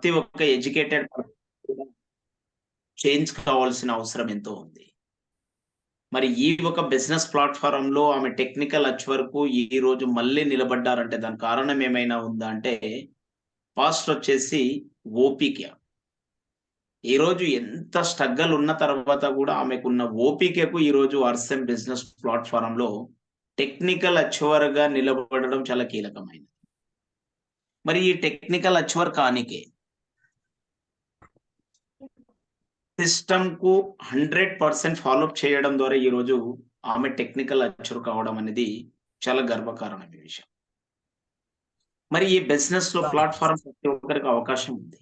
ప్రతి ఒక్క educated change కావాల్సిన అవసరం ఎంతో ఉంది. మరి ఈ ఒక బిజినెస్ ప్లాట్ఫారం లో ఆమె టెక్నికల్ అచ్ వరకు ఈ రోజు మళ్ళీ నిలబడ్డారంటే దాని కారణం ఏమైనా ఉందా అంటే ఫాస్ట్ వచ్చేసి ఓపిక. ఈ రోజు ఎంత స్ట్రగల్ ఉన్న తర్వాత కూడా ఆమెకున్న ఓపికకు ఈ రోజు ఆర్సెం బిజినెస్ ప్లాట్ఫారం లో టెక్నికల్ అచ్వర్గా నిలబడడం చాలా కీలకమైనది. మరి ఈ టెక్నికల్ అచ్వర్ కానికే సిస్టమ్కు హండ్రెడ్ పర్సెంట్ ఫాలోఅప్ చేయడం ద్వారా ఈ రోజు ఆమె టెక్నికల్ అచ్చరు కావడం అనేది చాలా గర్వకారణమైన విషయం. మరి ఈ బిజినెస్లో ప్లాట్ఫామ్ ప్రతి ఒక్కరికి అవకాశం ఉంది.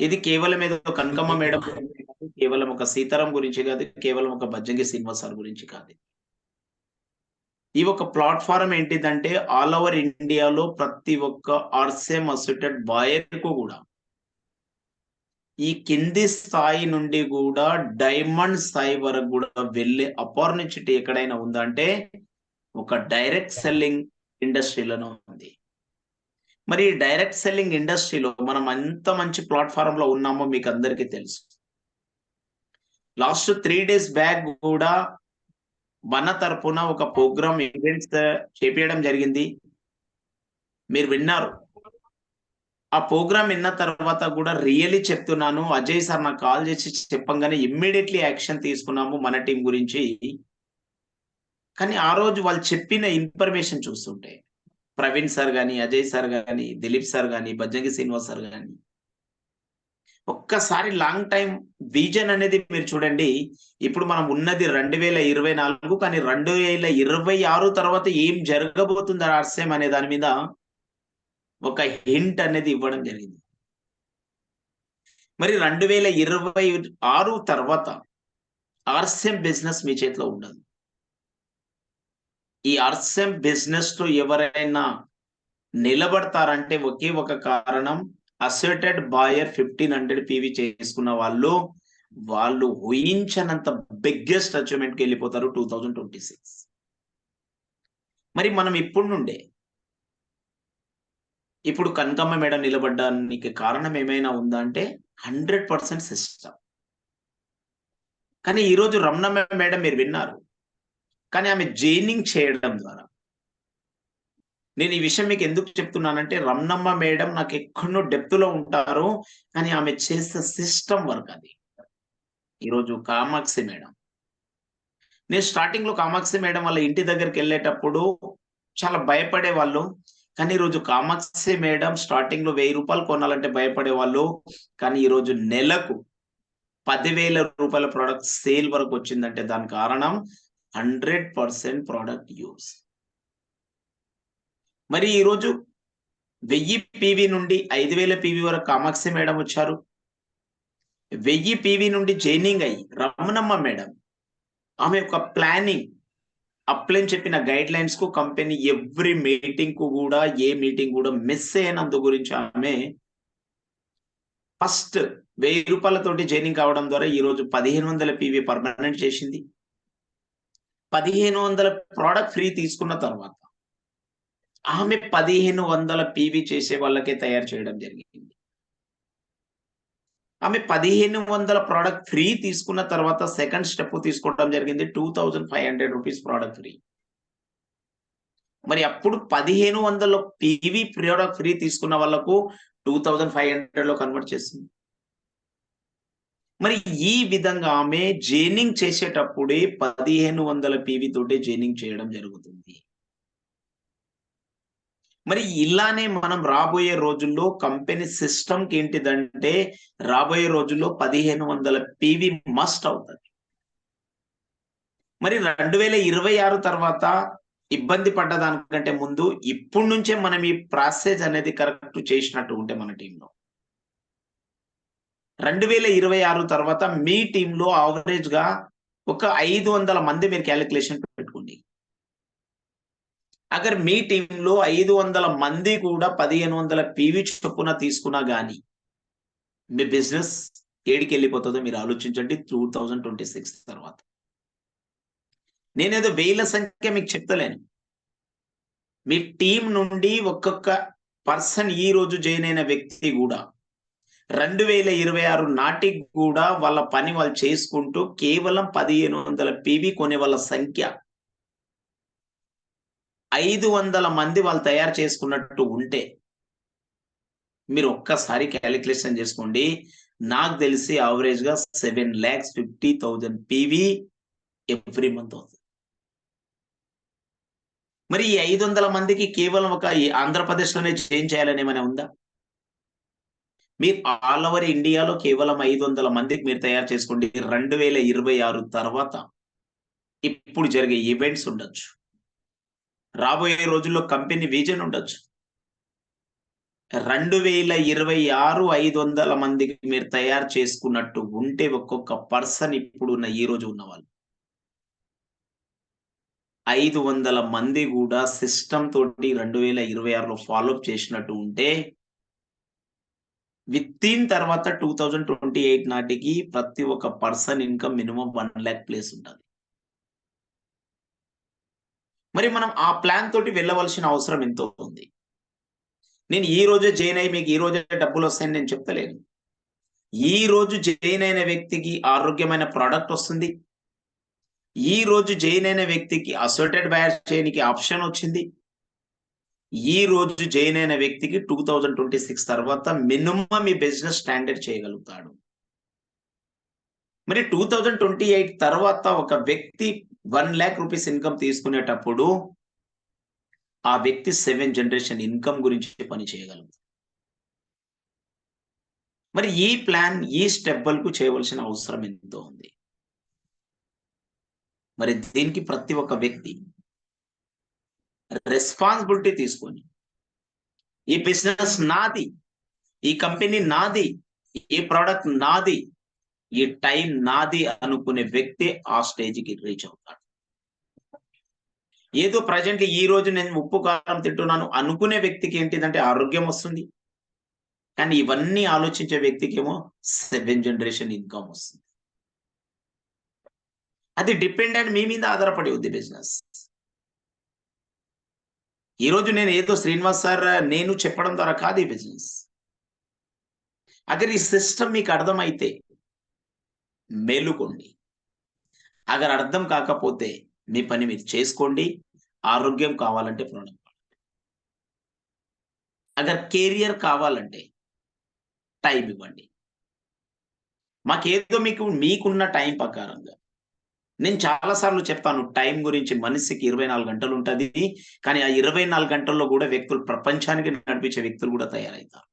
ఇది కేవలం ఏదో కనకమ్మ మేడం కేవలం ఒక సీతారాం గురించి కాదు కేవలం ఒక బజ్జంగి శ్రీనివాస్ సార్ గురించి కాదు. ఈ ఒక ప్లాట్ఫారం ఏంటిదంటే ఆల్ ఓవర్ ఇండియాలో ప్రతి ఒక్క ఆర్సెమ్ అసోసియేటెడ్ బాయర్కు కూడా ఈ కింది స్థాయి నుండి కూడా డైమండ్ స్థాయి వరకు కూడా వెళ్ళే అపార్చునిటీ ఎక్కడైనా ఉందా అంటే ఒక డైరెక్ట్ సెల్లింగ్ ఇండస్ట్రీలోనే ఉంది. మరి డైరెక్ట్ సెల్లింగ్ ఇండస్ట్రీలో మనం ఎంత మంచి ప్లాట్ఫామ్లో ఉన్నామో మీకు అందరికీ తెలుసు. లాస్ట్ త్రీ డేస్ బ్యాక్ కూడా మన తరపున ఒక ప్రోగ్రామ్ ఈవెంట్స్ చేపించడం జరిగింది. మీరు విన్నారు. ఆ ప్రోగ్రామ్ విన్న తర్వాత కూడా రియల్లీ చెప్తున్నాను అజయ్ సార్ నాకు కాల్ చేసి చెప్పంగానే ఇమ్మీడియట్లీ యాక్షన్ తీసుకున్నాము మన టీం గురించి. కానీ ఆ రోజు వాళ్ళు చెప్పిన ఇన్ఫర్మేషన్ చూస్తుంటే ప్రవీణ్ సార్ కానీ అజయ్ సార్ కానీ దిలీప్ సార్ కానీ బజ్జంగి శ్రీనివాస్ సార్ కానీ ఒక్కసారి లాంగ్ టైం విజన్ అనేది మీరు చూడండి ఇప్పుడు మనం ఉన్నది రెండు వేల ఇరవై నాలుగు కానీ రెండు వేల ఇరవై ఆరు తర్వాత ఏం జరగబోతుంది ఆర్సెం అనే దాని మీద ఒక హింట్ అనేది ఇవ్వడం జరిగింది. మరి రెండు వేల ఇరవై ఆరు తర్వాత ఆర్సెం బిజినెస్ మీ చేతిలో ఉండదు. ఈ ఆర్సెం బిజినెస్లో ఎవరైనా నిలబడతారంటే ఒకే ఒక కారణం asserted buyer fifteen hundred PV చేసుకున్న వాళ్ళు వాళ్ళు ఊహించనంత బిగ్గెస్ట్ అచీవ్మెంట్కి వెళ్ళిపోతారు టూ థౌజండ్ ట్వంటీ సిక్స్ మరి మనం ఇప్పుడు నుండే ఇప్పుడు కనకమ్మ మేడం నిలబడ్డానికి కారణం ఏమైనా ఉందా అంటే హండ్రెడ్ పర్సెంట్ సిస్టమ్ కానీ ఈరోజు రమణమ్మ మేడం మీరు విన్నారు. కానీ ఆమె జైనింగ్ చేయడం ద్వారా. నేను ఈ విషయం మీకు ఎందుకు చెప్తున్నానంటే రమణమ్మ మేడం నాకు ఎక్కడో డెప్త్లో ఉంటారు. కానీ ఆమె చేసే సిస్టమ్ వర్క్ అది. ఈరోజు కామాక్షి మేడం. నేను స్టార్టింగ్లో కామాక్షి మేడం వాళ్ళ ఇంటి దగ్గరికి వెళ్ళేటప్పుడు చాలా భయపడే వాళ్ళు కానీ ఈరోజు కామాక్షి మేడం స్టార్టింగ్లో వెయ్యి రూపాయలు కొనాలంటే భయపడే వాళ్ళు కానీ ఈరోజు నెలకు పదివేల రూపాయల ప్రోడక్ట్ సేల్ వరకు వచ్చిందంటే దాని కారణం హండ్రెడ్ పర్సెంట్ ప్రోడక్ట్ యూస్ మరి ఈరోజు వెయ్యి పీవీ నుండి ఐదు వేల పీవీ వరకు కామాక్షి మేడం వచ్చారు. వెయ్యి పీవీ నుండి జైనింగ్ అయ్యి రమణమ్మ మేడం ఆమె యొక్క ప్లానింగ్ అప్లైన్ చెప్పిన గైడ్ లైన్స్కు కంపెనీ ఎవ్రీ మీటింగ్కు కూడా ఏ మీటింగ్ కూడా మిస్ అయినందు గురించి ఆమె ఫస్ట్ వెయ్యి రూపాయలతోటి జైనింగ్ కావడం ద్వారా ఈ రోజు పదిహేను వందల పీవీ పర్మనెంట్ చేసింది. పదిహేను వందల ప్రోడక్ట్ ఫ్రీ తీసుకున్న తర్వాత ఆమె పదిహేను వందల పీవీ చేసే వాళ్ళకే తయారు చేయడం జరిగింది. ఆమె పదిహేను వందల ప్రోడక్ట్ ఫ్రీ తీసుకున్న తర్వాత సెకండ్ స్టెప్ తీసుకోవడం జరిగింది. Two thousand five hundred rupees product free మరి అప్పుడు పదిహేను వందల టీవీ ప్రోడక్ట్ ఫ్రీ తీసుకున్న వాళ్ళకు టూ థౌజండ్ ఫైవ్ హండ్రెడ్లో కన్వర్ట్ చేసింది. మరి ఈ విధంగా ఆమె జైనింగ్ చేసేటప్పుడే పదిహేను వందల పీవీ తోటే జైనింగ్ చేయడం జరుగుతుంది. మరి ఇలానే మనం రాబోయే రోజుల్లో కంపెనీ సిస్టమ్కి ఏంటిదంటే రాబోయే రోజుల్లో పదిహేను వందల పీవీ మస్ట్ అవుతుంది. మరి రెండు వేల ఇరవై ఆరు తర్వాత ఇబ్బంది పడ్డదానికంటే ముందు ఇప్పుడు నుంచే మనం ఈ ప్రాసెస్ అనేది కరెక్ట్ చేసినట్టు ఉంటే మన టీంలో. రెండు వేల ఇరవై ఆరు తర్వాత మీ టీంలో ఆవరేజ్గా ఒక ఐదు వందల మంది మీరు క్యాలిక్యులేషన్ పెట్టుకోండి. అగర్ మీ టీంలో ఐదు వందల మంది కూడా పదిహేను వందల పీవీ చొప్పున తీసుకున్నా కానీ మీ బిజినెస్ ఏడికి వెళ్ళిపోతుందో మీరు ఆలోచించండి టూ థౌజండ్ ట్వంటీ సిక్స్ తర్వాత. నేనేదో వేల సంఖ్య మీకు చెప్తలేను. మీ టీం నుండి ఒక్కొక్క పర్సన్ ఈ రోజు జాయిన్ అయిన వ్యక్తి కూడా రెండు వేల ఇరవై ఆరు నాటికి కూడా వాళ్ళ పని వాళ్ళు చేసుకుంటూ కేవలం పదిహేను వందల పీవీ కొనే వాళ్ళ సంఖ్య ఐదు వందల మంది వాళ్ళు తయారు చేసుకున్నట్టు ఉంటే మీరు ఒక్కసారి క్యాలిక్యులేషన్ చేసుకోండి. నాకు తెలిసి అవరేజ్గా seven lakhs fifty thousand PV every month అవుతుంది. మరి ఈ ఐదు వందల మందికి కేవలం ఒక ఆంధ్రప్రదేశ్లోనే చేంజ్ చేయాలని ఏమైనా ఉందా? మీరు ఆల్ ఓవర్ ఇండియాలో కేవలం ఐదు వందల మందికి మీరు తయారు చేసుకోండి. రెండు వేల ఇరవై ఆరు తర్వాత ఇప్పుడు జరిగే ఈవెంట్స్ ఉండొచ్చు. రాబోయే రోజుల్లో కంపెనీ విజన్ ఉండొచ్చు. రెండు వేల ఇరవై ఆరు ఐదు వందల మందికి మీరు తయారు చేసుకున్నట్టు ఉంటే ఒక్కొక్క పర్సన్ ఇప్పుడు ఉన్న ఈ రోజు ఉన్నవాళ్ళు. ఐదు వందల మంది కూడా సిస్టమ్ తోటి రెండు వేల ఇరవై ఆరులో ఫాలోఅప్ చేసినట్టు ఉంటే విత్ ఇన్ తర్వాత టూ థౌజండ్ ట్వంటీ ఎయిట్ నాటికి ప్రతి ఒక్క person income minimum one lakh plus ఉంటుంది. మరి మనం ఆ ప్లాన్ తోటి వెళ్ళవలసిన అవసరం ఎంతో ఉంది నేను ఈ రోజే జైన్ అయ్యి మీకు ఈ రోజే డబ్బులు వస్తాయని నేను చెప్తలేను ఈ రోజు జైన్ అయిన వ్యక్తికి ఆరోగ్యమైన ప్రోడక్ట్ వస్తుంది. ఈ రోజు జైన్ అయిన వ్యక్తికి అసోటెడ్ బయర్ చేయడానికి ఆప్షన్ వచ్చింది. ఈ రోజు జైన్ అయిన వ్యక్తికి టూ థౌజండ్ ట్వంటీ సిక్స్ తర్వాత మినిమం ఈ బిజినెస్ స్టాండర్డ్ చేయగలుగుతాడు. మరి టూ థౌజండ్ ట్వంటీ ఎయిట్ తర్వాత ఒక వ్యక్తి వన్ ల్యాక్ రూపీస్ ఇన్కమ్ తీసుకునేటప్పుడు ఆ వ్యక్తి సెవెన్ జనరేషన్ ఇన్కమ్ గురించి పని చేయగలుగుతాడు మరి ఈ ప్లాన్ ఈ స్టెప్పులకు చేయవలసిన అవసరం ఎంతో ఉంది. మరి దీనికి ప్రతి ఒక్క వ్యక్తి రెస్పాన్సిబిలిటీ తీసుకొని ఈ బిజినెస్ నాది ఈ కంపెనీ నాది ఈ ప్రోడక్ట్ నాది ఈ టైం నాది అనుకునే వ్యక్తి ఆ స్టేజ్కి రీచ్ అవుతాడు. ఏదో ప్రజెంట్ ఈ రోజు నేను ఉప్పు కారం తింటున్నాను అనుకునే వ్యక్తికి ఏంటిదంటే ఆరోగ్యం వస్తుంది. కానీ ఇవన్నీ ఆలోచించే వ్యక్తికి ఏమో సెవెన్ జనరేషన్ ఇన్కమ్ వస్తుంది. అది డిపెండ్ అండ్ మీ మీద ఆధారపడి ఉంది బిజినెస్. ఈ రోజు నేను ఏదో శ్రీనివాస్ సార్ నేను చెప్పడం ద్వారా కాదు ఈ బిజినెస్. అగర్ ఈ సిస్టమ్ మీకు అర్థమైతే మేలుకోండి. అగర్ అర్థం కాకపోతే మీ పని మీరు చేసుకోండి. ఆరోగ్యం కావాలంటే ప్రాణం అగర్ కెరియర్ కావాలంటే టైం ఇవ్వండి. మాకేదో మీకు మీకున్న టైం ప్రకారంగా. నేను చాలా సార్లు చెప్తాను టైం గురించి మనిషికి ఇరవై నాలుగు గంటలు ఉంటుంది కానీ ఆ ఇరవై నాలుగు గంటల్లో కూడా వ్యక్తులు ప్రపంచానికి నడిపించే వ్యక్తులు కూడా తయారవుతారు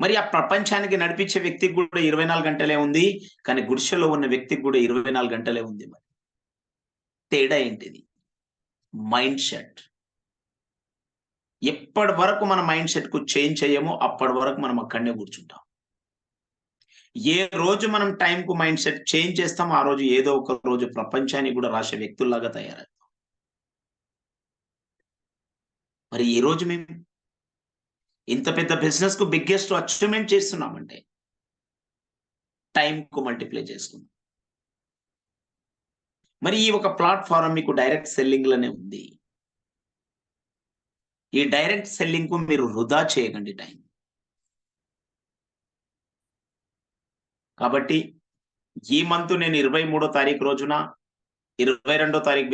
మరి ఆ ప్రపంచానికి నడిపించే వ్యక్తికి కూడా ఇరవై నాలుగు గంటలే ఉంది కానీ గుడిసెలో ఉన్న వ్యక్తికి కూడా ఇరవై నాలుగు గంటలే ఉంది మరి. తేడా ఏంటిది? Mind set. ఎప్పటి వరకు మన మైండ్ సెట్కు చేంజ్ చేయమో అప్పటి వరకు మనం అక్కడనే కూర్చుంటాం. ఏ రోజు మనం టైం కు మైండ్ సెట్ చేంజ్ చేస్తాం ఆ రోజు ఏదో ఒక రోజు ప్రపంచాన్ని కూడా రాసే వ్యక్తుల్లాగా తయారవుతాం. మరి ఈ రోజు మేము ఇంత పెద్ద బిజినెస్కు బిగ్గెస్ట్ అచీవ్మెంట్ చేస్తున్నామంటే టైం కు మల్టిప్లై చేసుకున్నాం. మరి ఈ ఒక ప్లాట్ఫారం మీకు డైరెక్ట్ సెల్లింగ్లోనే ఉంది. ఈ డైరెక్ట్ సెల్లింగ్కు మీరు వృధా చేయకండి టైం కాబట్టి ఈ మంత్ నేను ఇరవై మూడో తారీఖు రోజున ఇరవై రెండో తారీఖు